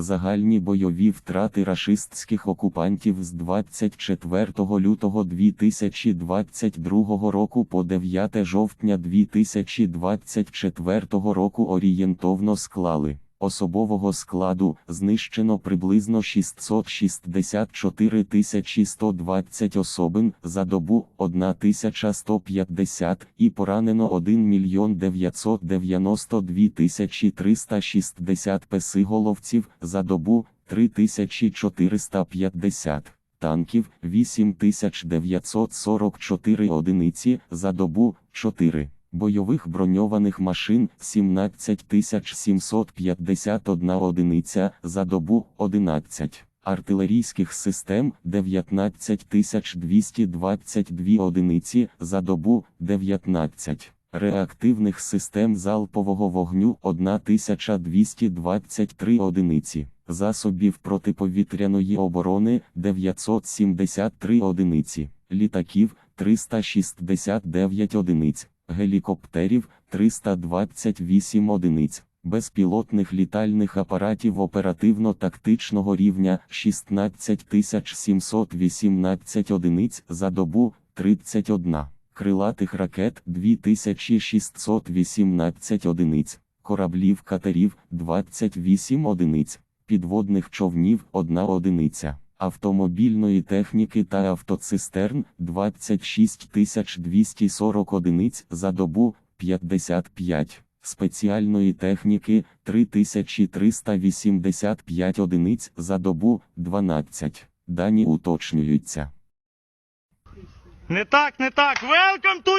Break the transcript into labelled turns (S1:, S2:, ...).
S1: Загальні бойові втрати рашистських окупантів з 24 лютого 2022 року по 9 жовтня 2024 року орієнтовно склали. Особового складу знищено приблизно 664 120 особин за добу 1150 і поранено 1 мільйон 992 360 песиголовців за добу 3450 танків 8944 одиниці за добу 4 бойових броньованих машин 17751 одиниця за добу 11, артилерійських систем 19222 одиниці за добу 19, реактивних систем залпового вогню 1223 одиниці, засобів протиповітряної оборони 973 одиниці, літаків 369 одиниць гелікоптерів 328 одиниць, безпілотних літальних апаратів оперативно-тактичного рівня 16718 одиниць за добу 31, крилатих ракет 2618 одиниць, кораблів катерів 28 одиниць, підводних човнів 1 одиниця автомобільної техніки та автоцистерн 26 240 одиниць за добу 55, спеціальної техніки 3385 одиниць за добу 12. Дані уточнюються.
S2: Не так, не так. Welcome to